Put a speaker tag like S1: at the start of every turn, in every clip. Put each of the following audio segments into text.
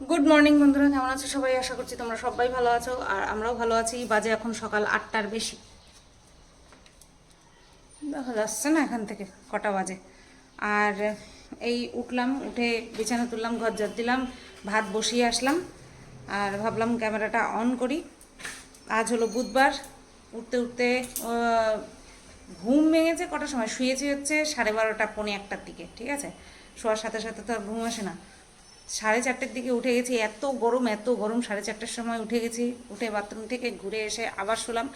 S1: Good morning বন্ধুরা, কেমন আছো সবাই? আশা করছি তোমরা সবাই ভালো আছো, আর আমরাও ভালো আছি। বাজে এখন সকাল আটটার বেশি। দেখা, যাচ্ছে না এখান থেকে, কটা বাজে। আর এই উঠলাম, উঠে বিছানা তুললাম ঘর ঝাড় দিলাম, ভাত বসিয়ে আসলাম, আর ভাবলাম ক্যামেরাটা অন করি। আজ হলো বুধবার, উঠতে উঠতে ঘুম ভেঙেছে কটার সময়? শুয়েছি হচ্ছে সাড়ে বারোটা, পৌনে একটার দিকে, ঠিক আছে? শোয়ার সাথে সাথে তো আর ঘুম আসে না। সাড়ে চারটের দিকে উঠে গেছি, এত গরম এত গরম, সাড়ে চারটের সময় উঠে গেছি, উঠে বাথরুম থেকে ঘুরে এসে আবার শুলাম,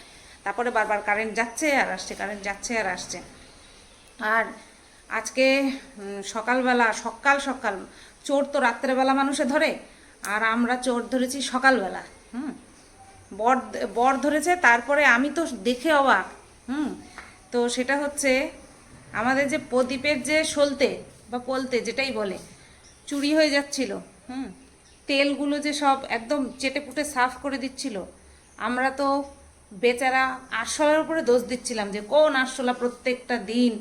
S1: তারপরে বারবার কারেন্ট যাচ্ছে আর আসছে কারেন্ট যাচ্ছে আর আসছে। আর আজকে সকালবেলা, সকাল সকাল, চোর তো রাত্রেবেলা মানুষে ধরে, আর আমরা চোর ধরেছি সকালবেলা, হুম? বর বর ধরেছে, তারপরে আমি তো দেখে অবাক, হুম? তো সেটা হচ্ছে, আমাদের যে প্রদীপের যে সলতে বা পলতে যেটাই বলে চুরি হয়ে যাচ্ছিল, হুম? তেলগুলো যে সব একদম চেটে পুটে সাফ করে দিচ্ছিল, আমরা তো বেচারা আরশোলার উপরে দোষ দিচ্ছিলাম যে কোন আরশোলা প্রত্যেকটা দিন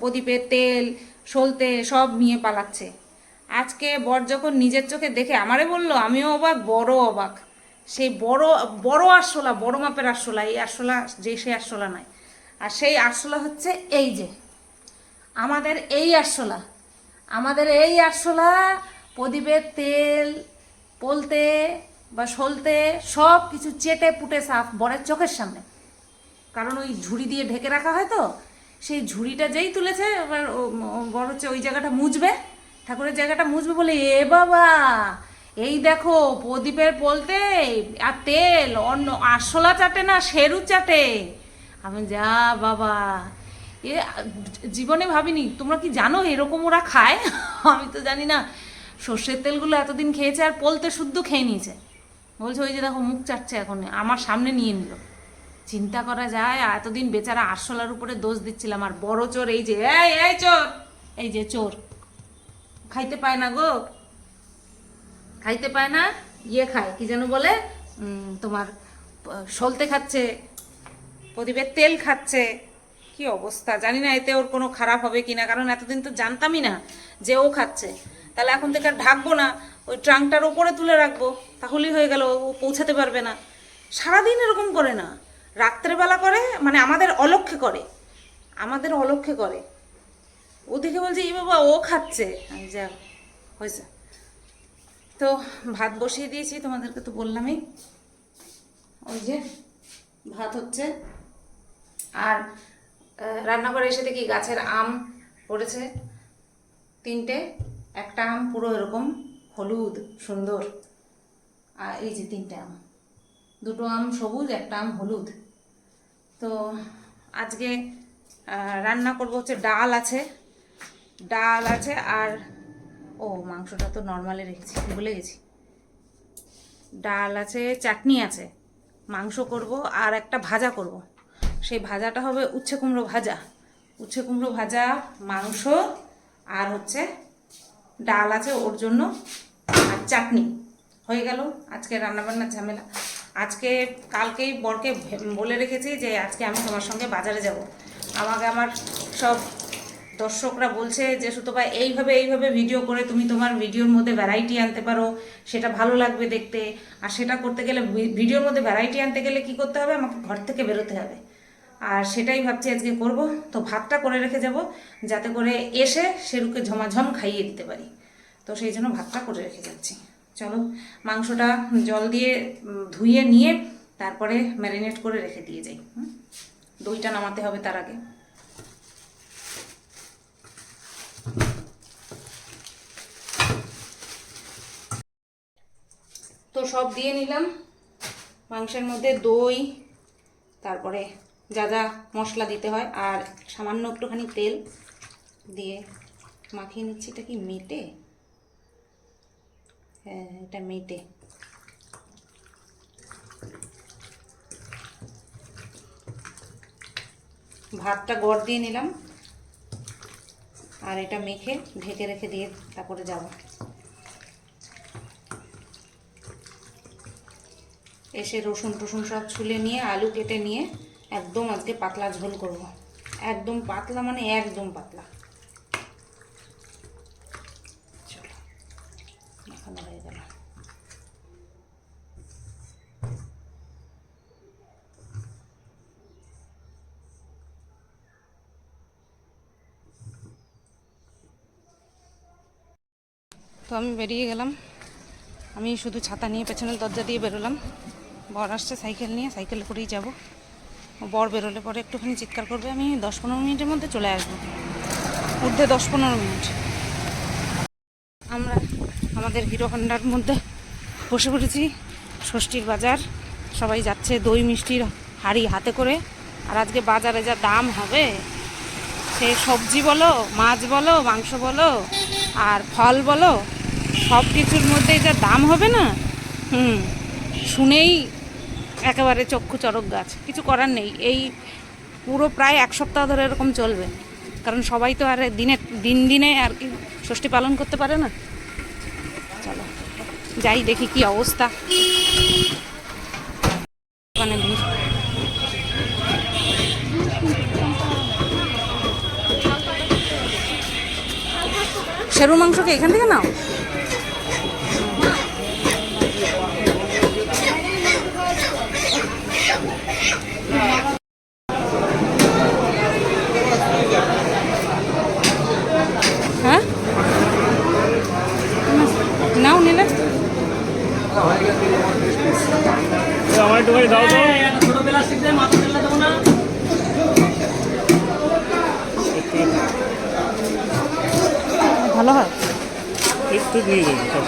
S1: প্রদীপের তেল, সলতে সব নিয়ে পালাচ্ছে। আজকে বর যখন নিজের চোখে দেখে আমারে বলল, আমিও অবাক বড় অবাক। সেই বড় বড় আরশোলা, বড় মাপের আরশোলা, এই আরশোলা যে সেই আরশোলা নয়। আর সেই আরশোলা হচ্ছে এই যে। আমাদের এই আরশোলা আমাদের এই আরশোলা প্রদীপের তেল, পলতে বা সলতে সব কিছু চেটে পুটে সাফ বরের চোখের সামনে। কারণ ওই ঝুড়ি দিয়ে ঢেকে রাখা হয় তো, সেই ঝুড়িটা যেই তুলেছে, এবার বড় হচ্ছে ওই জায়গাটা মুছবে, ঠাকুরের জায়গাটা মুছবে বলে, এ বাবা, এই দেখো প্রদীপের বলতে আর তেল, অন্য আরশোলা চাটে না, সেরু চাটে। আমি যা বাবা এ, জীবনে ভাবিনি, তোমরা কি জানো এরকম ওরা খায়? আমি তো জানি না, সর্ষের তেলগুলো এতদিন খেয়েছে আর পলতে শুদ্ধ খেয়ে নিয়েছে। বলছে ওই যে দেখো মুখ চাটছে এখন, আমার সামনে নিয়ে নিল। চিন্তা করা যায় এতদিন বেচারা আরশোলার উপরে দোষ দিচ্ছিলাম, আর বড় চোর এই যে, এই এই চোর, এই যে চোর। খাইতে পায় না গো। খাইতে পায় না ইয়ে খায়, কি যেন বলে তোমার সলতে খাচ্ছে, প্রদীপের তেল খাচ্ছে। কি অবস্থা? জানি না, এতে ওর কোনো খারাপ হবে কিনা কারণ এতদিন তো জানতামই না যে ও খাচ্ছে। তাহলে এখন থেকে আর ঢাকবো না, ওই ট্রাঙ্কটার ওপরে তুলে রাখব, তাহলেই হয়ে গেল, ও পৌঁছাতে পারবে না। সারাদিন এরকম করে না। রাত্রেবেলা করে মানে আমাদের অলক্ষে করে। আমাদের অলক্ষে করে। ও দেখে বলছে, এই বাবা, ও খাচ্ছে। যা, হয়েছে। তো ভাত বসিয়ে দিয়েছি, তোমাদেরকে তো বললামই। ওই যে, ভাত হচ্ছে। আর রান্নাঘরে এসে দেখি গাছের আম পড়েছে। তিনটে, একটা আম পুরো এরকম হলুদ, সুন্দর। আর এই যে তিনটে আম। দুটো আম সবুজ, একটা আম হলুদ। তো আজকে রান্না করব হচ্ছে ডাল আছে। ডাল আছে আর, ও, মাংসটা তো নর্মালি রেখেছি, ভুলে গেছি। ডাল আছে, চাটনি আছে। মাংস করব আর একটা ভাজা করব। সেই ভাজাটা হবে উচ্ছে কুমড়ো ভাজা। উচ্ছে কুমড়ো ভাজা, মাংস আর হচ্ছে ডাল আছে ওর জন্য আর চাটনি। হয়ে গেল আজকে রান্নাবান্নার ঝামেলা। আজকে কালকেই বরকে বলে রেখেছি যে আজকে আমি তোমার সঙ্গে বাজারে যাব। আমাকে আমার সব দর্শকরা বলছে যে, সুতপা, এইভাবে এইভাবে ভিডিও করে তুমি তোমার ভিডিওর মধ্যে ভ্যারাইটি আনতে পারো। সেটা ভালো লাগবে দেখতে। আর সেটা করতে গেলে ভিডিওর মধ্যে ভ্যারাইটি আনতে গেলে কি করতে হবে? আমাকে ঘর থেকে বেরোতে হবে। আর সেটাই ভাবছি আজকে করব। তো ভাতটা করে রেখে যাব, যাতে করে এসে সেরুকে ঝমাঝম খাইয়ে দিতে পারি। তো সেই জন্য ভাতটা করে রেখে যাচ্ছি। চলো, মাংসটা জল দিয়ে ধুয়ে নিয়ে তারপরে ম্যারিনেট করে রেখে দিয়ে যাই? দইটা নামাতে হবে তার আগে। তো সব দিয়ে নিলাম। মাংসের মধ্যে দই, তারপরে যা যা মশলা দিতে হয় আর সামান্য একটুখানি তেল দিয়ে মাখিয়ে নিচ্ছি। এটা কি মেটে? হ্যাঁ এটা মেটে। ভাতটা গড় দিয়ে নিলাম আর এটা মেখে ঢেকে রেখে দিয়ে তারপরে যাব। এসে রসুন টসুন সব ছুলে নিয়ে, আলু কেটে নিয়ে একদম আজকে পাতলা ঝোল করব। একদম পাতলা মানে একদম পাতলা। তো আমি বেরিয়ে গেলাম। আমি শুধু ছাতা নিয়ে পেছনের দরজা দিয়ে বেরোলাম। বর আসছে সাইকেল নিয়ে, সাইকেলে করেই যাব। বর বেরোলে পরে একটুখানি চিৎকার করবে, আমি দশ পনেরো মিনিটের মধ্যে চলে আসব। ঊর্ধ্বে দশ পনেরো মিনিট। আমরা আমাদের হিরো হন্ডার মধ্যে বসে পড়েছি, ষষ্ঠীর বাজার। সবাই যাচ্ছে দই মিষ্টির হাড়ি হাতে করে। আর আজকে বাজারে যা দাম হবে, সে সবজি বলো, মাছ বলো, মাংস বলো, আর ফল বলো, সব কিছুর মধ্যে যা দাম হবে না, হুম, শুনেই একেবারে চক্ষু চরক গাছ। কিছু করার নেই। এই পুরো প্রায় এক সপ্তাহ ধরে এরকম চলবে। কারণ সবাই তো আর দিনে, দিন দিনে আর কি ষষ্ঠী পালন করতে পারে না। চলো, যাই দেখি কি অবস্থা। ওখানে ভিড় সেরু মাংসকে এখান থেকে নাও হ্যাঁ নাও নিলে
S2: আমার একটুখানি দাও তো
S1: ভালো হয়
S2: একটু দিয়ে দেবো সব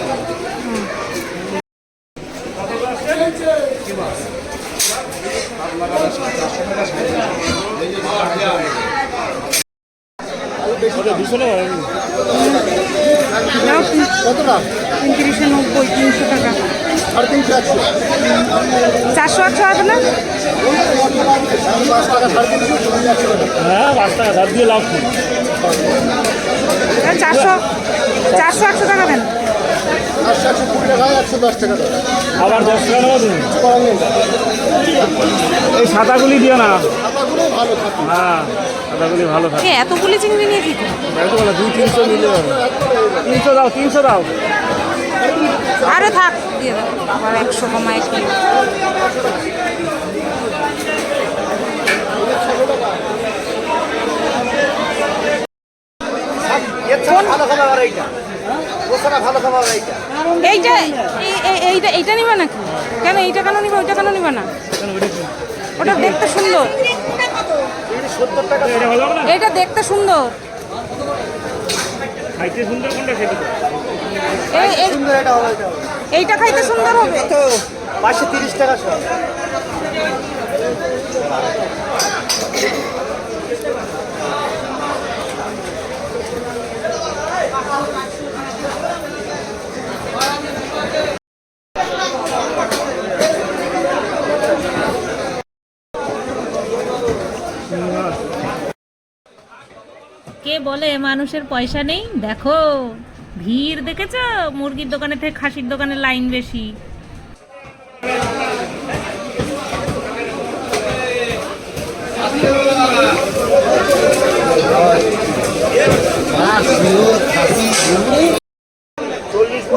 S2: ওটা দুশো টাকা
S1: নাও
S3: কতটা
S1: উনত্রিশশো নব্বই তিনশো টাকা
S3: সাড়ে তিনশো একশো
S1: চারশো আটশো হবে না
S3: পাঁচ টাকা সাড়ে তিনশো একশো টাকা
S2: হ্যাঁ পাঁচ টাকা ধার দিয়ে লাভ কি?
S1: চারশো চারশো একশো টাকা দেন।
S2: আবার দশ টাকা নেব তুমি? এই সাদাগুলি দিও না। হ্যাঁ সাদাগুলি ভালো থাকে।
S1: এতগুলি চিংড়ি নিয়েছি তো
S2: একটু বলো দুই তিনশো নিলে তিনশো দাও তিনশো দাও।
S1: আরে থাক দিয়ে দাও। আবার একশো কমায় কিলো
S3: ভালো খাবার এইটা। এইটা
S1: এইটা। এই- এই- এইটা এইটা নিবা নাকি? কেন এইটা কেন নিবা ওইটা কেন নিবা না? ওটা দেখতে সুন্দর।
S2: এটা ভালো হবে না?
S1: এইটা দেখতে সুন্দর। এইটা খাইতে সুন্দর হবে?
S3: তো পাঁচশো তিরিশ টাকা
S4: বলে, মানুষের পয়সা নেই, দেখো। ভিড় দেখেছ? মুরগির দোকানে থেকে খাসির দোকানে লাইন বেশি।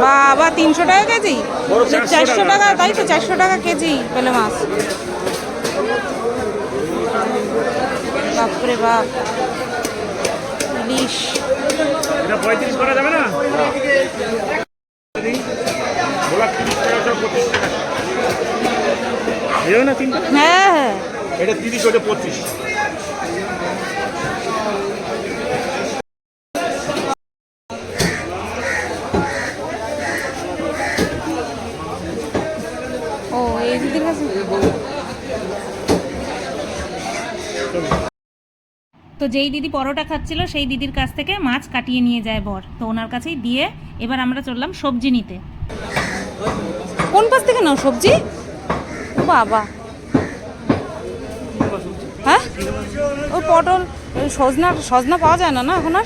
S1: বাবা, তিনশো টাকা কেজি?
S2: চারশো টাকা,
S1: তাই তো চারশো টাকা কেজি পেলে মাছ। বাপরে বাপ।
S2: এটা পঁয়ত্রিশ করা যাবে না?
S1: হ্যাঁ হ্যাঁ।
S2: এটা তিরিশ ওটা পঁচিশ
S1: ও এই দিদির কাছে
S4: তো যেই দিদি পরোটা খাচ্ছিল, সেই দিদির কাছ থেকে মাছ কাটিয়ে নিয়ে যায় বর। তো ওনার কাছেই দিয়ে এবার আমরা চললাম সবজি নিতে।
S1: কোন পাশ থেকে নাও সবজি? ও বাবা। হ্যাঁ? ওই পটল সজনা সজনা পাওয়া যায় না না এখন আর?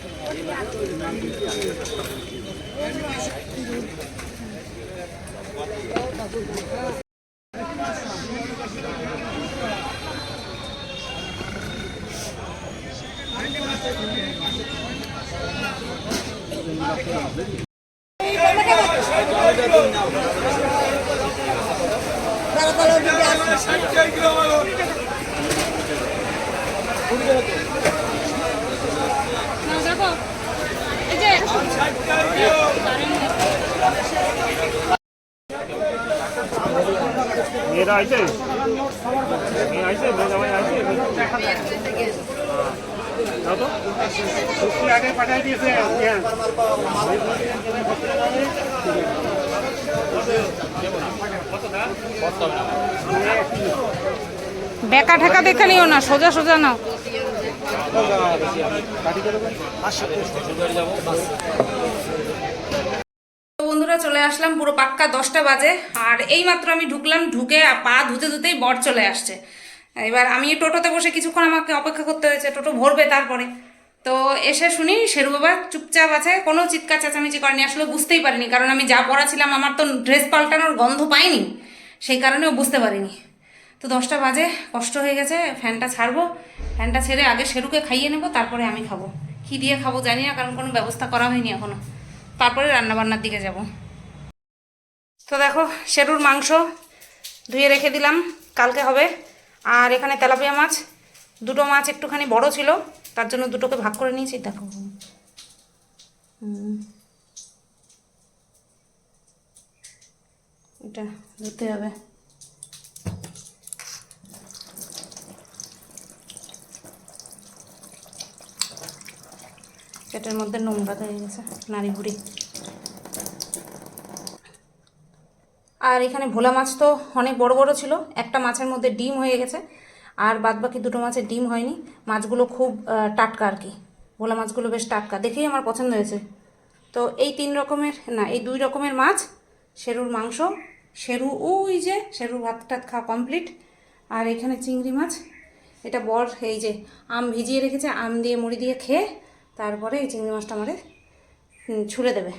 S5: হয়ে গেছে। না, দেখো এই যে
S2: মেয়েরা আইছে? আইছে মেয়ে জামাই আইছে তো। আগে পাঠাই দিয়েছে হ্যাঁ
S1: বেকা ঠেকা দেখে নিও না সোজা সোজা নাও। চলে আসলাম, পুরো পাক্কা দশটা বাজে। আর এই মাত্র আমি ঢুকলাম, ঢুকে পা ধুতে ধুতেই বর চলে আসছে। এবার আমি টোটোতে বসে কিছুক্ষণ আমাকে অপেক্ষা করতে হয়েছে, টোটো ভরবে তারপরে। তো এসে শুনি, শেরু বাবা চুপচাপ আছে, কোনো চিৎকার চেঁচামেচি করেনি, আসলে বুঝতেই পারিনি, কারণ আমি যা পরা ছিলাম আমার তো ড্রেস পাল্টানোর গন্ধ পাইনি, সেই কারণেও বুঝতে পারিনি। তো দশটা বাজে, কষ্ট হয়ে গেছে, ফ্যানটা ছাড়বো, ফ্যানটা ছেড়ে আগে শেরুকে খাইয়ে নেব, তারপরে আমি খাব। কী দিয়ে খাব জানি না, কারণ কোনো ব্যবস্থা করা হয়নি এখনও তারপরে রান্নাবান্নার দিকে যাব। তো দেখো, শেরুর মাংস ধুয়ে রেখে দিলাম, কালকে হবে। আর এখানে তেলাপিয়া মাছ, দুটো মাছ একটুখানি বড় ছিল, তার জন্য দুটোকে ভাগ করে নিয়েছি, দেখো। এটা ধুতে হবে। পেটের মধ্যে নোংরা হয়ে গেছে নাড়ি ভুড়ি আর এখানে ভোলা মাছ তো অনেক বড় বড় ছিল। একটা মাছের মধ্যে ডিম হয়ে গেছে। আর বাদ বাকি দুটো মাছের ডিম হয়নি। মাছগুলো খুব টাটকা আর কি। ভোলা মাছগুলো বেশ টাটকা। দেখেই আমার পছন্দ হয়েছে। তো এই তিন রকমের, না, এই দুই রকমের মাছ শেরুর মাংস শেরু ওই যে শেরুর ভাত টাত খাওয়া কমপ্লিট আর এখানে চিংড়ি মাছ। এটা বর, এই যে, আম ভিজিয়ে রেখেছে, আম দিয়ে মুড়ি দিয়ে খেয়ে তারপরে এই চিংড়ি মাছটা আমাদের ছুলে দেবে।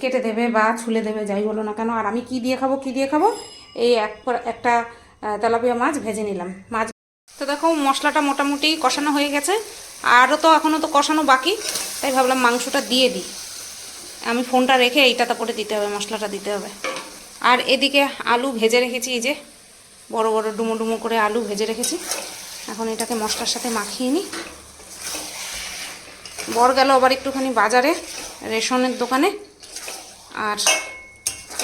S1: কেটে দেবে বা ছুলে দেবে, যাই বলো না কেন। আর আমি কি দিয়ে খাব, কি দিয়ে খাব? এই এক একটা তেলাপিয়া মাছ ভেজে নিলাম। মাছ তো দেখো, মশলাটা মোটামুটি কষানো হয়ে গেছে। আরও তো এখনও তো কষানো বাকি, তাই ভাবলাম মাংসটা দিয়ে দিই। আমি ফোনটা রেখে এইটা তারপরে দিতে হবে, মশলাটা দিতে হবে। আর এদিকে আলু ভেজে রেখেছি, এই যে বড় বড় ডুমো ডুমো করে আলু ভেজে রেখেছি। এখন এটাকে মশলার সাথে মাখিয়ে নিই। বর গেল আবার একটুখানি বাজারে, রেশনের দোকানে। আর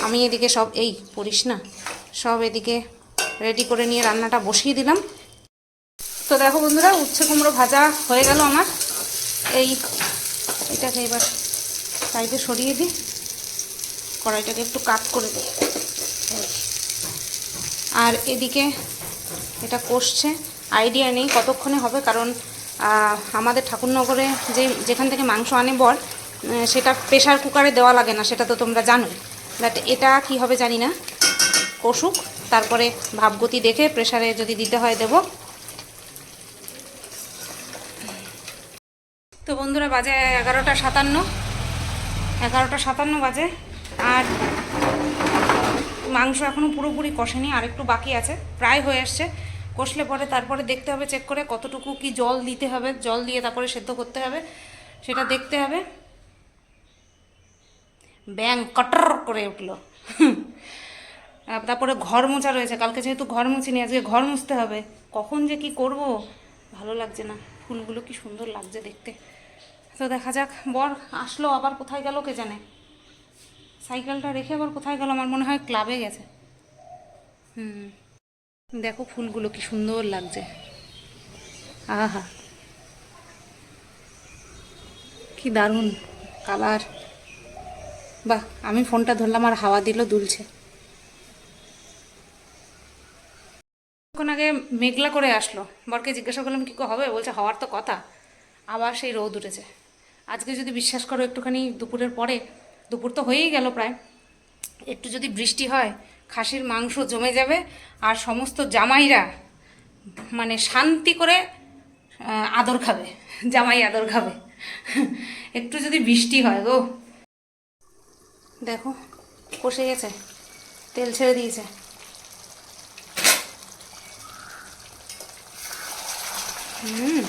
S1: আমি এদিকে সব, এই পড়িস না, সব এদিকে রেডি করে নিয়ে রান্নাটা বসিয়ে দিলাম। তো দেখো বন্ধুরা, উচ্ছে কুমড়ো ভাজা হয়ে গেল আমার। এই, এটাকে এবার সাইডে সরিয়ে দিই। কড়াইটাকে একটু কাট করে দিই। আর এদিকে এটা কষছে। আইডিয়া নেই কতক্ষণে হবে, কারণ আমাদের ঠাকুরনগরে যে, যেখান থেকে মাংস আনে বর সেটা প্রেশার কুকারে দেওয়া লাগে না, সেটা তো তোমরা জানো বাট এটা কি হবে জানি না। কষুক, তারপরে ভাবগতি দেখে প্রেশারে যদি দিতে হয় দেব। তো বন্ধুরা, বাজে এগারোটা সাতান্ন। এগারোটা সাতান্ন বাজে। আর মাংস এখনও পুরোপুরি কষেনি আর একটু বাকি আছে, প্রায় হয়ে আসছে। কষলে পরে তারপরে দেখতে হবে চেক করে কতটুকু কি জল দিতে হবে। জল দিয়ে তারপরে সেদ্ধ করতে হবে, সেটা দেখতে হবে। ব্যাং কটর করে উঠল। তারপরে ঘর মোছা রয়েছে। কালকে যেহেতু ঘর মুছিনি আজকে ঘর মুছতে হবে। কখন যে কি করব? ভালো লাগছে না। ফুলগুলো কি সুন্দর লাগছে দেখতে। তো দেখা যাক। বর আসলো, আবার কোথায় গেল কে জানে? সাইকেলটা রেখে আবার কোথায় গেল? আমার মনে হয় ক্লাবে গেছে। হুম। দেখো ফুলগুলো কি সুন্দর লাগছে। আহা। কি দারুণ কালার। বাহ, আমি ফোনটা ধরলাম আর হাওয়া দিল, দুলছে। কিছুক্ষণ আগে মেঘলা করে আসলো। বরকে জিজ্ঞাসা করলাম, কী হবে? বলছে, হওয়ার তো কথা। আবার সেই রোদ উঠেছে। আজকে যদি বিশ্বাস করো, একটুখানি দুপুরের পরে, দুপুর তো হয়েই গেল প্রায়। একটু যদি বৃষ্টি হয়, খাসির মাংস জমে যাবে আর সমস্ত জামাইরা মানে শান্তি করে আদর খাবে, জামাই আদর খাবে। একটু যদি বৃষ্টি হয় গো। দেখো, কষে গেছে, তেল ছেড়ে দিয়েছে। হুম,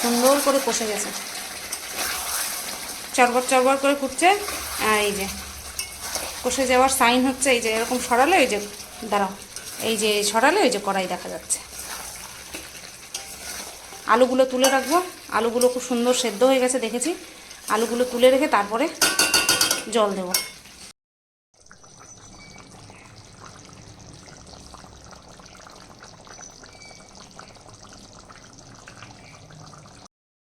S1: সুন্দর করে কষে গেছে। চরবর চরবর করে ফুটছে এই যে, কষে যাওয়ার সাইন হচ্ছে, এই যে এরকম সরালে ওই যে, দাঁড়াও, এই যে সরালে ওই যে কড়াই দেখা যাচ্ছে। আলুগুলো তুলে রাখব। আলুগুলো খুব সুন্দর সেদ্ধ হয়ে গেছে, দেখেছি। আলুগুলো তুলে রেখে তারপরে জল দেবো।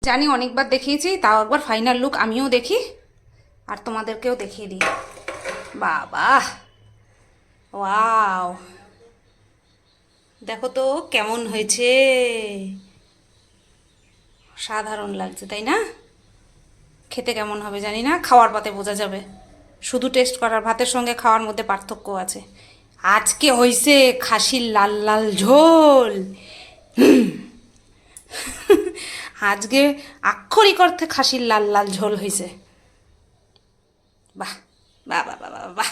S1: জানি অনেকবার দেখিয়েছি, তাও একবার ফাইনাল লুক আমিও দেখি, আর তোমাদেরকেও দেখিয়ে দিই। বাবা ওয়াও দেখো তো কেমন হয়েছে। সাধারণ লাগছে, তাই না? খেতে কেমন হবে জানি না, খাওয়ার পাতে বোঝা যাবে। শুধু টেস্ট করার ভাতের সঙ্গে খাওয়ার মধ্যে পার্থক্য আছে। আজকে হয়েছে খাসির লাল লাল ঝোল। আজকে আক্ষরিক অর্থে খাসির লাল লাল ঝোল হয়েছে বাহ বাহ বাহ বাহ বাহ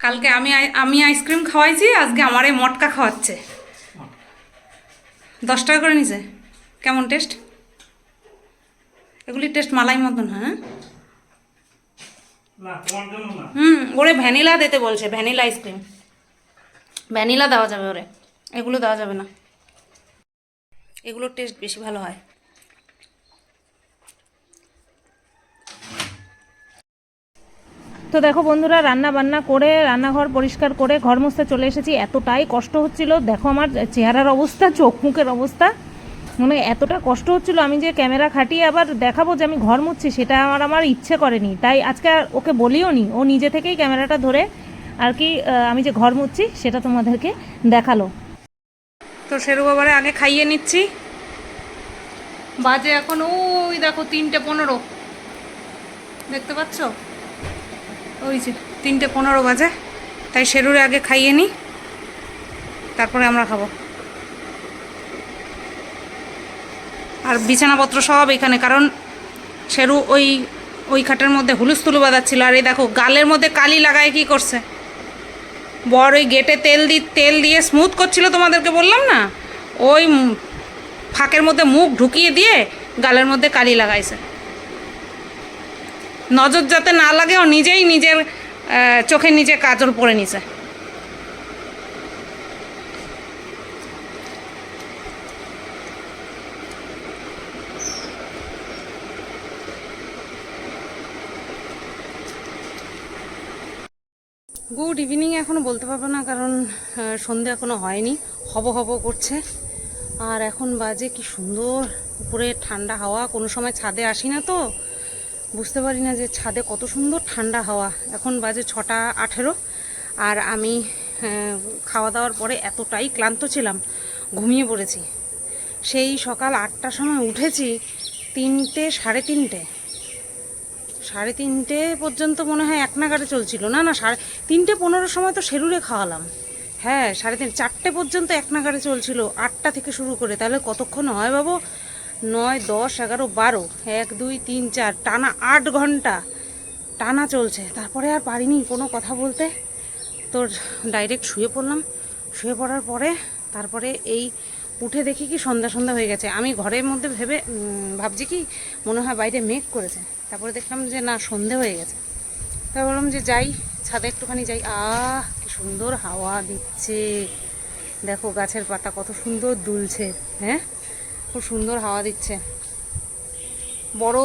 S1: কালকে আমি আমি আইসক্রিম খাওয়াইছি, আজকে আমার এই মটকা খাওয়াচ্ছে। দশ টাকা করে নিছে। কেমন টেস্ট এগুলি টেস্ট মালাই মতন হ্যাঁ? হুম ওরে ভ্যানিলা দিতে বলছে ভ্যানিলা আইসক্রিম ভ্যানিলা দেওয়া যাবে ওরে এগুলো দেওয়া যাবে না। এগুলোর টেস্ট বেশি ভালো হয়।
S4: তো দেখো বন্ধুরা রান্না বান্না করে রান্নাঘর পরিষ্কার করে ঘর মুছতে চলে এসেছি। এতটাই কষ্ট হচ্ছিল। দেখো আমার চেহারার অবস্থা চোখ মুখের অবস্থা। মানে এতটা কষ্ট হচ্ছিল, আমি যে ক্যামেরা খাটিয়ে আবার দেখাবো যে আমি ঘর মুছছি, সেটা আমার আমার ইচ্ছে করেনি। তাই আজকে আর ওকে বলিও নি, ও নিজে থেকেই ক্যামেরাটা ধরে আর কি আমি যে ঘর মুছছি, সেটা তোমাদেরকে দেখাল।
S1: তো শেরু বাবারে আগে খাইয়ে নিচ্ছি। বাজে এখন, ওই দেখো তিনটে পনেরো। দেখতে পাচ্ছ? ওই যে তিনটে পনেরো বাজে। তাই শেরুরে আগে খাইয়ে নিই তারপরে আমরা খাব। আর বিছানাপত্র সব এখানে কারণ শেরু ওই ওই খাটের মধ্যে হুলুস্থুলু বাঁধাচ্ছিল। আর এই দেখো গালের মধ্যে কালি লাগায় কি করছে? বর ওই গেটে তেল দি তেল দিয়ে স্মুথ করছিল তোমাদেরকে বললাম না? ওই ফাঁকের মধ্যে মুখ ঢুকিয়ে দিয়ে গালের মধ্যে কালি লাগাইছে। নজর যাতে না লাগে ও নিজেই নিজের আহ, চোখে নিজে কাজল পরে নিছে। গুড ইভিনিং এখনও বলতে পারব না কারণ আহ, সন্ধে এখনও হয়নি হব হব করছে। আর এখন বাজে কি সুন্দর উপরে ঠান্ডা হাওয়া কোনো সময় ছাদে আসি না তো বুঝতে পারি না যে ছাদে কত সুন্দর ঠান্ডা হাওয়া। এখন বাজে ছটা আঠেরো আর আমি খাওয়া দাওয়ার পরে এতটাই ক্লান্ত ছিলাম ঘুমিয়ে পড়েছি। সেই সকাল আটটার সময় উঠেছি তিনটে সাড়ে তিনটে। সাড়ে তিনটে পর্যন্ত মনে হয় এক নাগারে চলছিল। না না, সাড়ে তিনটে পনেরোর সময় তো সেরুরে খাওয়ালাম। হ্যাঁ সাড়ে তিন, চারটে পর্যন্ত এক নাগারে চলছিল আটটা থেকে শুরু করে। তাহলে কতক্ষণ হয় বাবু? নয়, দশ, এগারো, বারো। এক, দুই, তিন, চার, টানা আট ঘণ্টা। টানা চলছে। তারপরে আর পারিনি কোনো কথা বলতে। তোর ডাইরেক্ট শুয়ে পড়লাম। শুয়ে পড়ার পরে তারপরে এই উঠে দেখি কি সন্ধ্যা সন্ধ্যা হয়ে গেছে। আমি ঘরের মধ্যে ভেবে ভাবছি কি মনে হয় বাইরে মেঘ করেছে। তারপরে দেখলাম যে না, সন্ধে হয়ে গেছে। তাই বললাম যে যাই, ছাদে একটুখানি যাই। আহ, কি সুন্দর হাওয়া দিচ্ছে। দেখো গাছের পাতা কত সুন্দর দুলছে হ্যাঁ? খুব সুন্দর হাওয়া দিচ্ছে। বড়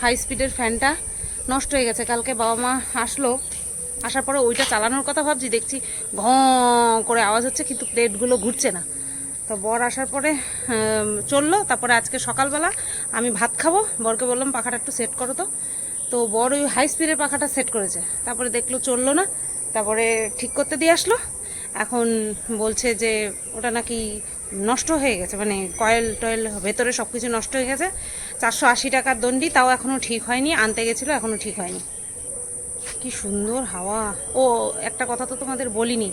S1: হাই স্পিডের ফ্যানটা নষ্ট হয়ে গেছে। কালকে বাবা মা আসলো, আসার পরে ওইটা চালানোর কথা ভাবছি। দেখছি ঘ, করে আওয়াজ হচ্ছে, কিন্তু প্লেটগুলো ঘুরছে না। তো বর আসার পরে চলল। তারপরে আজকে সকালবেলা আমি ভাত খাব। বরকে বললাম, পাখাটা একটু সেট করো তো। তো বর ওই হাই স্পিডের পাখাটা সেট করেছে। তারপরে দেখল চলল না। তারপরে ঠিক করতে দিয়ে আসলো। এখন বলছে যে, ওটা নাকি নষ্ট হয়ে গেছে। মানে কয়েল টয়েল ভেতরে সব কিছু নষ্ট হয়ে গেছে। চারশো আশি টাকার দণ্ডি, তাও এখনও ঠিক হয়নি। আনতে গেছিল এখনও ঠিক হয়নি। কি সুন্দর হাওয়া। ও, একটা কথা তো তোমাদের বলিনি।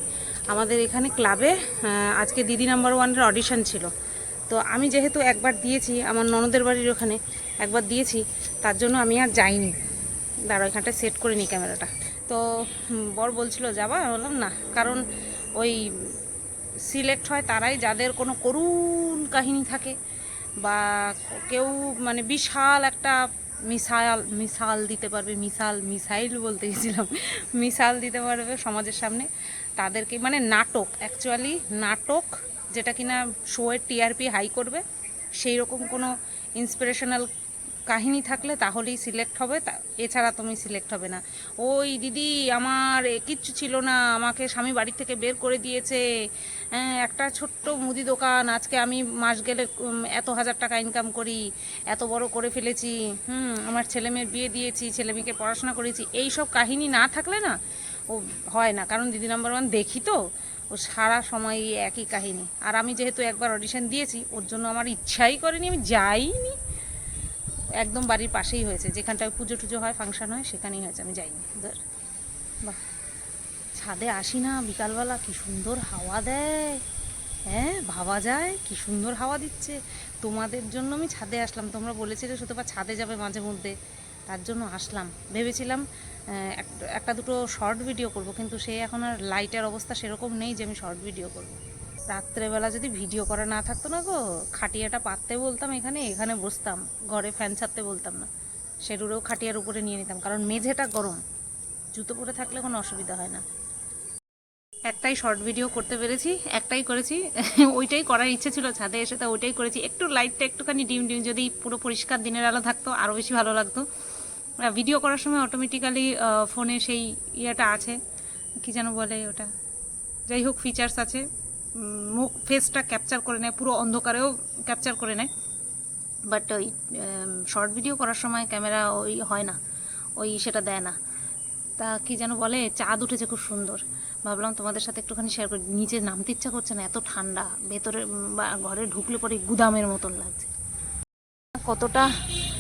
S1: আমাদের এখানে ক্লাবে আজকে দিদি নাম্বার ওয়ানের অডিশন ছিল। তো আমি যেহেতু একবার দিয়েছি, আমার ননদের বাড়ির ওখানে একবার দিয়েছি, তার জন্য আমি আর যাইনি। দাঁড়ো এখানটা সেট করে নিই ক্যামেরাটা। তো বর বলছিল যাবা? বললাম, না। কারণ ওই সিলেক্ট হয় তারাই যাদের কোনো করুণ কাহিনী থাকে বা কেউ মানে বিশাল একটা মিসাইল মিসাল দিতে পারবে মিসাল মিসাইল বলতে গেছিলাম। মিসাল দিতে পারবে সমাজের সামনে। তাদেরকে মানে নাটক অ্যাকচুয়ালি নাটক যেটা কিনা শোয়ের টিআরপি হাই করবে সেই রকম কোনো ইন্সপিরেশনাল কাহিনী থাকলে তাহলেই সিলেক্ট হবে তা এছাড়া তুমি সিলেক্ট হবে না। ওই দিদি আমার কিচ্ছু ছিল না আমাকে স্বামী বাড়ি থেকে বের করে দিয়েছে। হ্যাঁ, একটা ছোট্ট মুদি দোকান আজকে আমি মাস গেলে এত হাজার টাকা ইনকাম করি এত বড় করে ফেলেছি। হুম আমার ছেলে মেয়ের বিয়ে দিয়েছি ছেলে মেয়েকে পড়াশোনা করেছি। এই সব কাহিনী না থাকলে না ও হয় না। কারণ দিদি নাম্বার ওয়ান দেখি তো ও সারা সময় একই কাহিনী। আর আমি যেহেতু একবার অডিশন দিয়েছি ওর জন্য আমার ইচ্ছাই করেনি আমি যাইনি। একদম বাড়ির পাশেই হয়েছে। যেখানটায় পুজো টুজো হয়, ফাংশন হয়, সেখানেই হয়েছে। আমি যাইনি। ধর। বাহ। ছাদে আসি না বিকালবেলা, কি সুন্দর হাওয়া দেয়। হ্যাঁ ভাবা যায়, কি সুন্দর হাওয়া দিচ্ছে। তোমাদের জন্য আমি ছাদে আসলাম। তোমরা বলেছিলে শুধু বা ছাদে যাবে মাঝে মধ্যে। তার জন্য আসলাম। ভেবেছিলাম এক- একটা দুটো শর্ট ভিডিও করব, কিন্তু সে এখন আর লাইটের অবস্থা সেরকম নেই যে আমি শর্ট ভিডিও করব। রাত্রেবেলা যদি ভিডিও করা না থাকতো না গো, খাটিয়াটা পাততে বলতাম এখানে এখানে বসতাম। ঘরে ফ্যান ছাড়তে বলতাম না। সেটুরেও খাটিয়ার উপরে নিয়ে নিতাম, কারণ মেঝেটা গরম। জুতো পরে থাকলে কোনো অসুবিধা হয় না। একটাই শর্ট ভিডিও করতে পেরেছি, একটাই করেছি। ওইটাই করার ইচ্ছে ছিল, ছাদে এসে তা ওইটাই করেছি। একটু লাইটটা একটুখানি ডিম ডিম যদি পুরো পরিষ্কার দিনের আলো থাকতো আরও বেশি ভালো লাগতো। ভিডিও করার সময় অটোমেটিক্যালি ফোনে সেই ইয়েটা আছে। কি যেন বলে ওটা? যাই হোক ফিচার্স আছে। মুখ ফেসটা ক্যাপচার করে নেয়, পুরো অন্ধকারেও ক্যাপচার করে নেয়। বাট ওই শর্ট ভিডিও করার সময় ক্যামেরা ওই হয় না, ওই সেটা দেয় না। তা কি যেন বলে, চাঁদ উঠেছে খুব সুন্দর। ভাবলাম তোমাদের সাথে একটুখানি শেয়ার করি। নিচে নামতে ইচ্ছা করছে না, এত ঠান্ডা। ভেতরে, বা ঘরে ঢুকলে পরে গুদামের মতন লাগছে। কতটা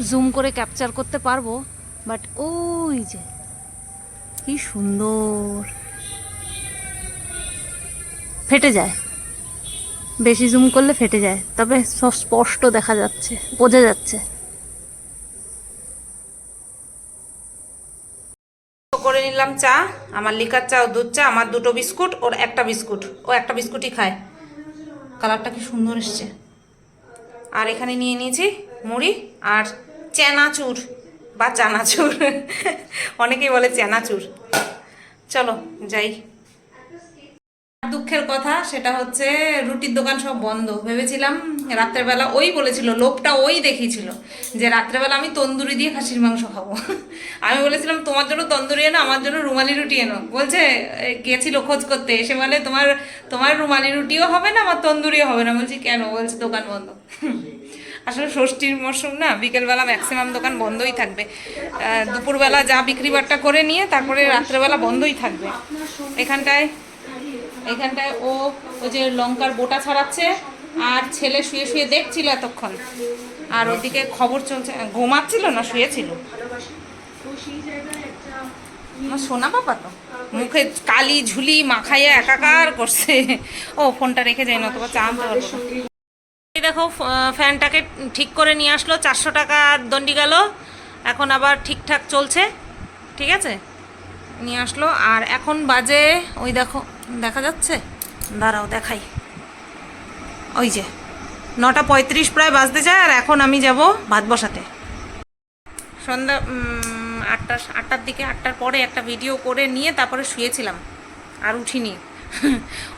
S1: জুম করে ক্যাপচার করতে পারব বাট ওই যে, কি সুন্দর। ফেটে যায়। বেশি জুম করলে ফেটে যায়। তবে সব স্পষ্ট দেখা যাচ্ছে, বোঝা যাচ্ছে। করে নিলাম চা, আমার লিকার চা ও দুধ চা, আমার দুটো বিস্কুট, ওর একটা বিস্কুট, ও একটা বিস্কুটই খায়। কালারটা কি সুন্দর এসছে। আর এখানে নিয়ে নিয়েছি মুড়ি আর চেনাচুর বা চানাচুর। অনেকেই বলে চেনাচুর। চলো, যাই। দুঃখের কথা সেটা হচ্ছে রুটির দোকান সব বন্ধ। ভেবেছিলাম রাত্রেবেলা ওই বলেছিল লোকটা ওই দেখিয়েছিল যে রাত্রেবেলা আমি তন্দুরি দিয়ে খাসির মাংস খাব। আমি বলেছিলাম তোমার জন্য তন্দুরি এনো আমার জন্য রুমালি রুটি এনো। বলছে "এ, গেছিল খোঁজ করতে এসে বলে তোমার তোমার রুমালি রুটিও হবে না আমার তন্দুরিও হবে না। বলছি কেন? বলছে দোকান বন্ধ। আসলে ষষ্ঠীর মরশুম না বিকেলবেলা ম্যাক্সিমাম দোকান বন্ধই থাকবে। দুপুরবেলা যা বিক্রি বাট্টা করে নিয়ে তারপরে রাত্রেবেলা বন্ধই থাকবে। এখানটায় এখানটায় ও, ওই যে লঙ্কার বোটা ছাড়াচ্ছে আর ছেলে শুয়ে শুয়ে দেখছিল এতক্ষণ। আর ওদিকে খবর চলছে, ঘুমাচ্ছিল না, শুয়েছিল। আমার সোনা বাবা তো, মুখে কালি ঝুলি মাখাইয়া একাকার করছে। ও, ফোনটা রেখে যাই না তোমার চা আনতে পারব। না। এই দেখো ফ্যানটাকে ঠিক করে নিয়ে আসলো, চারশো টাকা দণ্ডি গেল। এখন আবার ঠিকঠাক চলছে, ঠিক আছে? নিয়ে আসলো, আর এখন বাজে, ওই দেখো দেখা যাচ্ছে? দাঁড়াও, দেখাই। ওই যে, নটা পঁয়ত্রিশ প্রায় বাজতে যায় আর এখন আমি যাব ভাত বসাতে। সন্ধ্যা আটটা আটটার দিকে, আটটার পরে একটা ভিডিও করে নিয়ে তারপরে শুয়েছিলাম। আর উঠিনি।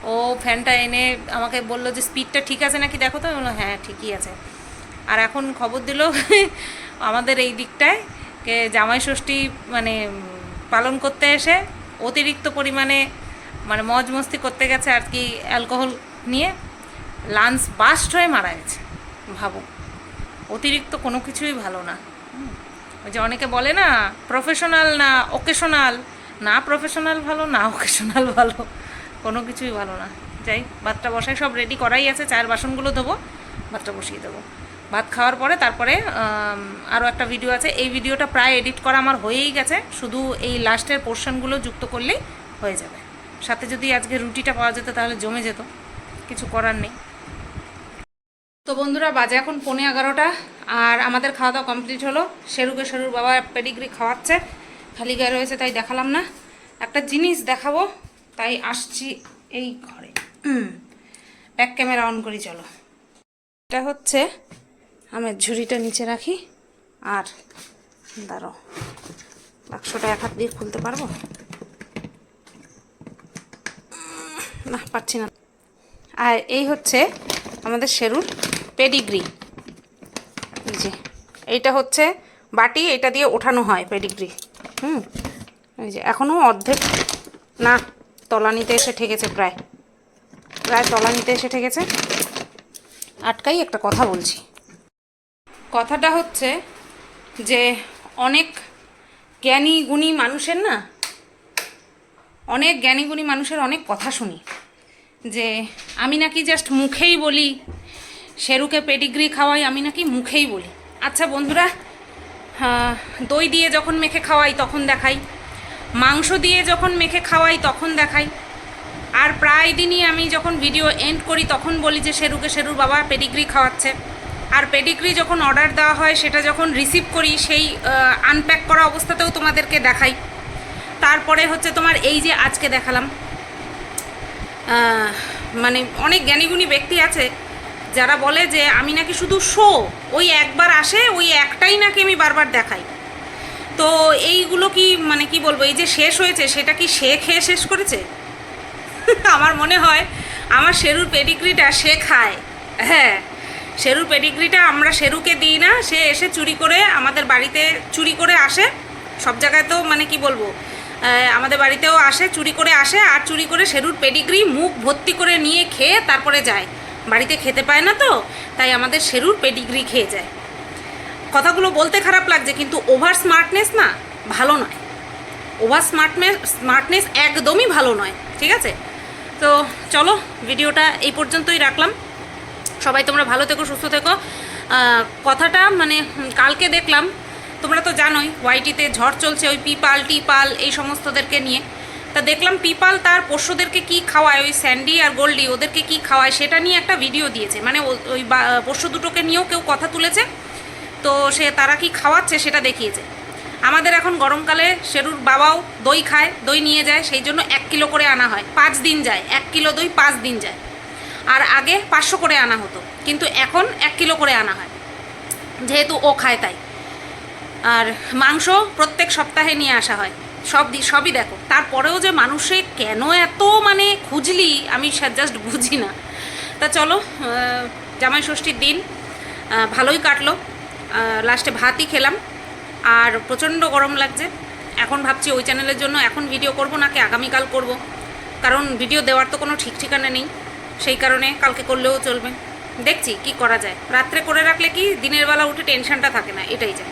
S1: ও ফ্যানটা এনে আমাকে বলল যে স্পিডটা ঠিক আছে নাকি দেখো তো? বলল হ্যাঁ ঠিকই আছে। আর এখন খবর দিল আমাদের এই দিকটায় জামাই ষষ্ঠী মানে পালন করতে এসে অতিরিক্ত পরিমাণে মানে মজ মস্তি করতে গেছে আর কি অ্যালকোহল নিয়ে লাঞ্চ বাস্ট হয়ে মারা গেছে ভাবো অতিরিক্ত কোনো কিছুই ভালো না। ওই যে অনেকে বলে না প্রফেশনাল না ওকেশনাল না প্রফেশনাল ভালো, না ওকেশনাল ভালো, কোনো কিছুই ভালো না। যাই, ভাতটা বসাই, সব রেডি করাই আছে, চায়ের বাসনগুলো দেবো ভাতটা বসিয়ে দেবো। ভাত খাওয়ার পরে তারপরে আরও একটা ভিডিও আছে, এই ভিডিওটা প্রায় এডিট করা আমার হয়েই গেছে, শুধু এই লাস্টের পোর্শনগুলো যুক্ত করলেই হয়ে যাবে। সাথে যদি আজকে রুটিটা পাওয়া যেত তাহলে জমে যেত। কিছু করার নেই। তো বন্ধুরা, বাজে এখন পৌনে এগারোটা আর আমাদের খাওয়া দাওয়া কমপ্লিট হলো। শেরুকে শেরুর বাবা পেডিগ্রি খাওয়াচ্ছে। খালি গায়ে রয়েছে, তাই দেখালাম না। একটা জিনিস দেখাবো, তাই আসছি এই ঘরে। ব্যাক ক্যামেরা অন করি, চলো। এটা হচ্ছে আমের ঝুড়িটা নিচে রাখি। আর দাঁড়ো বাক্সটা এক হাত দিয়ে খুলতে পারব? না পাচ্ছি না। আর এই হচ্ছে আমাদের শেরুর পেডিগ্রি। যে, এইটা হচ্ছে বাটি, এটা দিয়ে ওঠানো হয় পেডিগ্রি। হুম, এই যে এখনও অর্ধেক, না, তলানিতে এসে ঠেকেছে প্রায়। প্রায় তলানিতে এসে ঠেকেছে। আটকাই একটা কথা বলছি। কথাটা হচ্ছে যে, অনেক জ্ঞানী গুণী মানুষের না, অনেক জ্ঞানী গুণী মানুষের অনেক কথা শুনি। যে আমি নাকি জাস্ট মুখেই বলি, শেরুকে পেডিগ্রি খাওয়াই আমি নাকি মুখেই বলি। আচ্ছা বন্ধুরা দই দিয়ে যখন মেখে খাওয়াই তখন দেখাই, মাংস দিয়ে যখন মেখে খাওয়াই তখন দেখাই। আর প্রায় দিনই আমি যখন ভিডিও এন্ড করি তখন বলি যে শেরুকে শেরুর বাবা পেডিগ্রি খাওয়াচ্ছে। আর পেডিগ্রি যখন অর্ডার দেওয়া হয় সেটা যখন রিসিভ করি সেই আনপ্যাক করা অবস্থাতেও তোমাদেরকে দেখাই। তারপরে হচ্ছে তোমার এই যে আজকে দেখালাম মানে অনেক জ্ঞানীগুণী ব্যক্তি আছে যারা বলে যে আমি নাকি শুধু শো ওই একবার আসে, ওই একটাই নাকি আমি বারবার দেখাই। তো এইগুলো কি মানে কি বলব, এই যে শেষ হয়েছে, সেটা কি সে খেয়ে শেষ করেছে? আমার মনে হয় আমার শেরুর পেডিগ্রিটা সে খায়। হ্যাঁ শেরুর পেডিগ্রিটা আমরা শেরুকে দিই না, সে এসে চুরি করে আমাদের বাড়িতে চুরি করে আসে। সব জায়গায় তো মানে কি বলব আমাদের বাড়িতেও আসে, চুরি করে আসে, আর চুরি করে শেরুর পেডিগ্রি মুখ ভর্তি করে নিয়ে খেয়ে তারপরে যায়। বাড়িতে খেতে পায় না তো, তাই আমাদের শেরুর পেডিগ্রি খেয়ে যায়। কথাগুলো বলতে খারাপ লাগছে, কিন্তু ওভার স্মার্টনেস না, ভালো নয়। ওভার স্মার্টনেস স্মার্টনেস একদমই ভালো নয়, ঠিক আছে? তো চলো, ভিডিওটা এই পর্যন্তই রাখলাম। সবাই তোমরা ভালো থেকো, সুস্থ থেকো। কথাটা মানে কালকে দেখলাম। তোমরা তো জানোই ওয়াইটিতে ঝড় চলছে, ওই পিপাল টিপাল, এই সমস্তদেরকে নিয়ে। তা দেখলাম পিপাল তার পশুদেরকে কি খাওয়ায়, ওই স্যান্ডি আর গোল্ডি, ওদেরকে কি খাওয়ায়, সেটা নিয়ে একটা ভিডিও দিয়েছে। মানে ওই পোষ্য দুটোকে নিয়েও কেউ কথা তুলেছে, তো সে তারা কি খাওয়াচ্ছে সেটা দেখিয়েছে। আমাদের এখন গরমকালে শেরুর বাবাও দই খায়, দই নিয়ে যায়, সেই জন্য এক কিলো করে আনা হয়, পাঁচ দিন যায়, এক কিলো দই পাঁচ দিন যায়। আর আগে পাঁচশো করে আনা হতো, কিন্তু এখন এক কিলো করে আনা হয়, যেহেতু ও খায় তাই। আর মাংস প্রত্যেক সপ্তাহে নিয়ে আসা হয়। সব সবই দেখো। তারপরেও যে মানুষে কেন এত মানে খুঁজলি, আমি জাস্ট বুঝি না। তা চলো জামাই ষষ্ঠীর দিন ভালোই কাটলো। লাস্টে ভাতই খেলাম। আর প্রচণ্ড গরম লাগছে। এখন ভাবছি ওই চ্যানেলের জন্য এখন ভিডিও করব নাকি আগামীকাল করব। কারণ ভিডিও দেওয়ার তো কোনো ঠিক ঠিকানা নেই। সেই কারণে কালকে করলেও চলবে। দেখছি কি করা যায়। রাত্রে করে রাখলে কি দিনের বেলা উঠে টেনশনটা থাকে না, এটাই যায়।